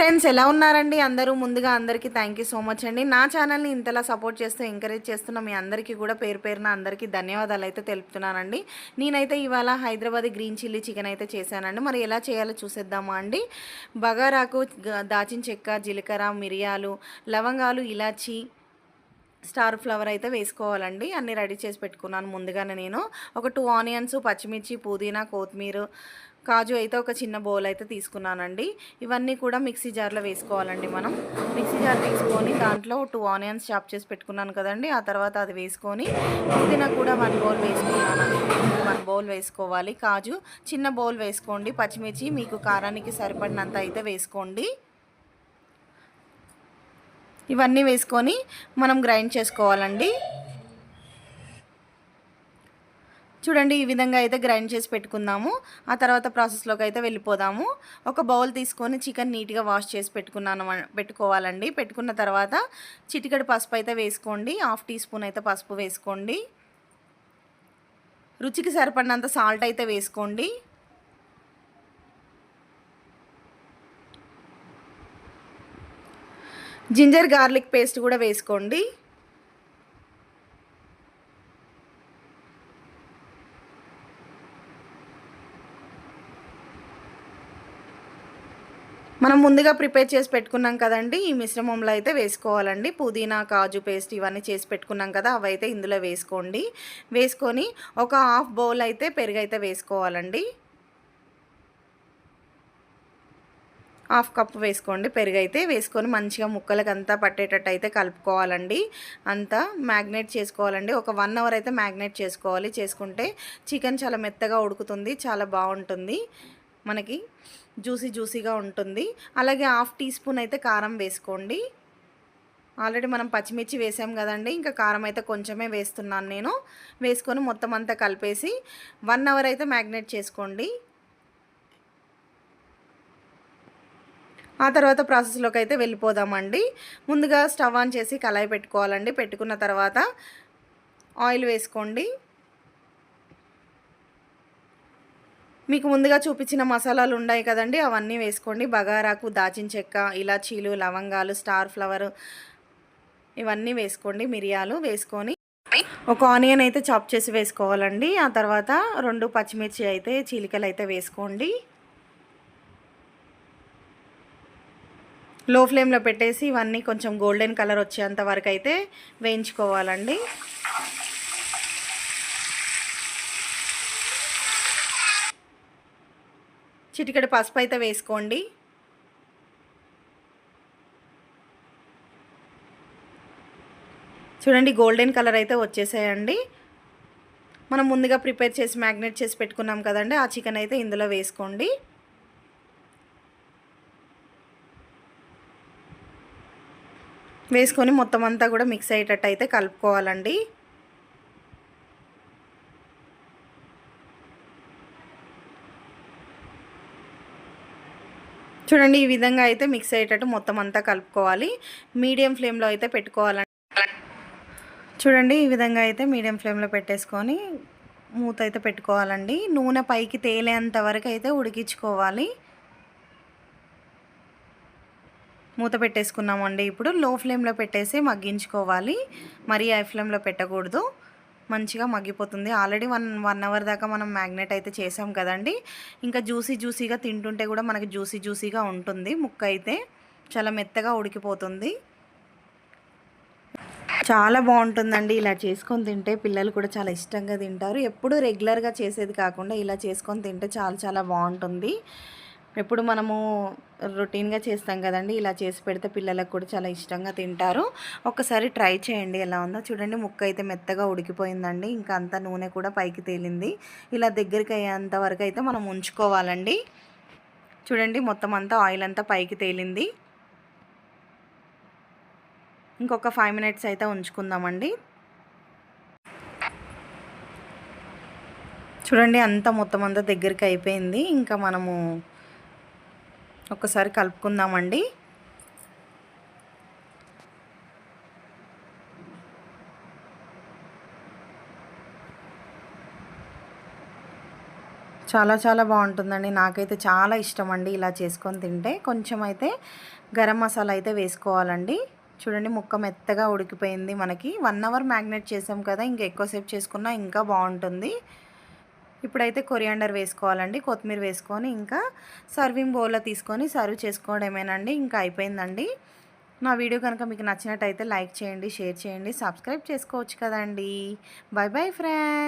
Friends ఎలా ఉన్నారండి? అందరూ ముందుగా అందరికీ థ్యాంక్ యూ సో మచ్ అండి. నా ఛానల్ని ఇంతలా సపోర్ట్ చేస్తూ ఎంకరేజ్ చేస్తున్న మీ అందరికీ కూడా పేరు పేరున అందరికీ ధన్యవాదాలు అయితే తెలుపుతున్నానండి. నేనైతే ఇవాళ హైదరాబాద్ గ్రీన్ చిల్లీ చికెన్ అయితే చేశానండి. మరి ఎలా చేయాలో చూసేద్దామా అండి? బగారాకు దాచిన చెక్క జీలకర్ర మిరియాలు లవంగాలు ఇలాచి స్టార్ ఫ్లవర్ అయితే వేసుకోవాలండి. అన్నీ రెడీ చేసి పెట్టుకున్నాను ముందుగానే నేను. ఒక టూ ఆనియన్స్ పచ్చిమిర్చి పుదీనా కొత్తిమీర కాజు అయితే ఒక చిన్న బౌల్ అయితే తీసుకున్నానండి. ఇవన్నీ కూడా మిక్సీ జార్లో వేసుకోవాలండి మనం. మిక్సీ జార్ తీసుకొని దాంట్లో టూ ఆనియన్స్ చాప్ చేసి పెట్టుకున్నాను కదండి. ఆ తర్వాత అది వేసుకొని పుదీనా కూడా వన్ బౌల్ వేసుకున్నానండి. వన్ బౌల్ వేసుకోవాలి. కాజు చిన్న బౌల్ వేసుకోండి. పచ్చిమిర్చి మీకు కారానికి సరిపడినంత అయితే వేసుకోండి. ఇవన్నీ వేసుకొని మనం గ్రైండ్ చేసుకోవాలండి. చూడండి ఈ విధంగా అయితే గ్రైండ్ చేసి పెట్టుకుందాము. ఆ తర్వాత ప్రాసెస్లోకి అయితే వెళ్ళిపోదాము. ఒక బౌల్ తీసుకొని చికెన్ నీట్గా వాష్ చేసి పెట్టుకున్నాను పెట్టుకోవాలండి. పెట్టుకున్న తర్వాత చిటికెడు పసుపు అయితే వేసుకోండి. హాఫ్ టీ స్పూన్ అయితే పసుపు వేసుకోండి. రుచికి సరిపడినంత సాల్ట్ అయితే వేసుకోండి. జింజర్ గార్లిక్ పేస్ట్ కూడా వేసుకోండి. మనం ముందుగా ప్రిపేర్ చేసి పెట్టుకున్నాం కదండి ఈ మిశ్రమంలో అయితే వేసుకోవాలండి. పుదీనా కాజు పేస్ట్ ఇవన్నీ చేసి పెట్టుకున్నాం కదా అవి అయితే ఇందులో వేసుకోండి. వేసుకొని ఒక హాఫ్ బౌల్ అయితే పెరుగు అయితే వేసుకోవాలండి. హాఫ్ కప్ వేసుకోండి పెరుగు అయితే వేసుకొని మంచిగా ముక్కలకి అంతా పట్టేటట్టు అయితే కలుపుకోవాలండి. అంతా మ్యాగ్నేట్ చేసుకోవాలండి. ఒక వన్ అవర్ అయితే మ్యాగ్నేట్ చేసుకోవాలి. చేసుకుంటే చికెన్ చాలా మెత్తగా ఉడుకుతుంది చాలా బాగుంటుంది. మనకి జ్యూసీ జ్యూసీగా ఉంటుంది. అలాగే హాఫ్ టీ స్పూన్ అయితే కారం వేసుకోండి. ఆల్రెడీ మనం పచ్చిమిర్చి వేసాం కదండి ఇంకా కారం అయితే కొంచెమే వేస్తున్నాను నేను. వేసుకొని మొత్తం అంతా కలిపేసి వన్ అవర్ అయితే మ్యాగ్నేట్ చేసుకోండి. ఆ తర్వాత ప్రాసెస్లోకి అయితే వెళ్ళిపోదామండి. ముందుగా స్టవ్ ఆన్ చేసి కళాయి పెట్టుకోవాలండి. పెట్టుకున్న తర్వాత ఆయిల్ వేసుకోండి. మీకు ముందుగా చూపించిన మసాలాలు ఉన్నాయి కదండి. అవన్నీ వేసుకోండి. బగారాకు దాచిన చెక్క ఇలాచీలు లవంగాలు స్టార్ ఫ్లవర్ ఇవన్నీ వేసుకోండి. మిరియాలు వేసుకొని ఒక ఆనియన్ అయితే చాప్ చేసి వేసుకోవాలండి. ఆ తర్వాత రెండు పచ్చిమిర్చి అయితే చీలికలు అయితే వేసుకోండి. లో ఫ్లేమ్లో పెట్టేసి ఇవన్నీ కొంచెం గోల్డెన్ కలర్ వచ్చేంత వరకు అయితే వేయించుకోవాలండి. చిటికడి పసుపు అయితే వేసుకోండి. చూడండి గోల్డెన్ కలర్ అయితే వచ్చేసాయండి. మనం ముందుగా ప్రిపేర్ చేసి మ్యాగ్నేట్ చేసి పెట్టుకున్నాం కదండి ఆ చికెన్ అయితే ఇందులో వేసుకోండి. వేసుకొని మొత్తం అంతా కూడా మిక్స్ అయ్యేటట్టు అయితే కలుపుకోవాలండి. చూడండి ఈ విధంగా అయితే మిక్స్ అయ్యేటట్టు మొత్తం అంతా కలుపుకోవాలి. మీడియం ఫ్లేమ్లో అయితే పెట్టుకోవాలండి. చూడండి ఈ విధంగా అయితే మీడియం ఫ్లేమ్లో పెట్టేసుకొని మూత అయితే పెట్టుకోవాలండి. నూనె పైకి తేలేంత వరకు అయితే ఉడికించుకోవాలి. మూత పెట్టేసుకున్నామండి. ఇప్పుడు లో ఫ్లేమ్లో పెట్టేసి మగ్గించుకోవాలి. మరీ హై ఫ్లేమ్లో పెట్టకూడదు. మంచిగా మగ్గిపోతుంది. ఆల్రెడీ వన్ వన్ అవర్ దాకా మనం మ్యాగ్నెట్ అయితే చేసాం కదండి. ఇంకా జ్యూసీ జ్యూసీగా తింటుంటే కూడా మనకి జ్యూసీ జ్యూసీగా ఉంటుంది. ముక్క అయితే చాలా మెత్తగా ఉడికిపోతుంది. చాలా బాగుంటుందండి ఇలా చేసుకొని తింటే. పిల్లలు కూడా చాలా ఇష్టంగా తింటారు. ఎప్పుడు రెగ్యులర్గా చేసేది కాకుండా ఇలా చేసుకొని తింటే చాలా చాలా బాగుంటుంది. ఎప్పుడు మనము రొటీన్గా చేస్తాం కదండి ఇలా చేసి పెడితే పిల్లలకు కూడా చాలా ఇష్టంగా తింటారు. ఒకసారి ట్రై చేయండి ఎలా ఉందో. చూడండి ముక్క అయితే మెత్తగా ఉడికిపోయిందండి. ఇంకా అంత నూనె కూడా పైకి తేలింది. ఇలా దగ్గరికి అయ్యేంత వరకు అయితే మనం ఉంచుకోవాలండి. చూడండి మొత్తం అంతా ఆయిల్ అంతా పైకి తేలింది. ఇంకొక ఫైవ్ మినిట్స్ అయితే ఉంచుకుందామండి. చూడండి అంతా మొత్తం అంతా దగ్గరికి అయిపోయింది. ఇంకా మనము ఒకసారి కలుపుకుందామండి. చాలా చాలా బాగుంటుందండి. నాకైతే చాలా ఇష్టం అండి ఇలా చేసుకొని తింటే. కొంచెం అయితే గరం మసాలా అయితే వేసుకోవాలండి. చూడండి ముక్క మెత్తగా ఉడికిపోయింది మనకి. వన్ అవర్ మ్యాగ్నేట్ చేసాం కదా ఇంకా ఎక్కువసేపు చేసుకున్నా ఇంకా బాగుంటుంది. ఇప్పుడైతే కొరియాండర్ వేసుకోవాలండి. కొత్తిమీర వేసుకొని ఇంకా సర్వింగ్ బౌల్లో తీసుకొని సర్వ్ చేసుకోవడమేనండి. ఇంకా అయిపోయిందండి. నా వీడియో కనుక మీకు నచ్చినట్టయితే లైక్ చేయండి షేర్ చేయండి సబ్స్క్రైబ్ చేసుకోవచ్చు కదండి. Bye boy friend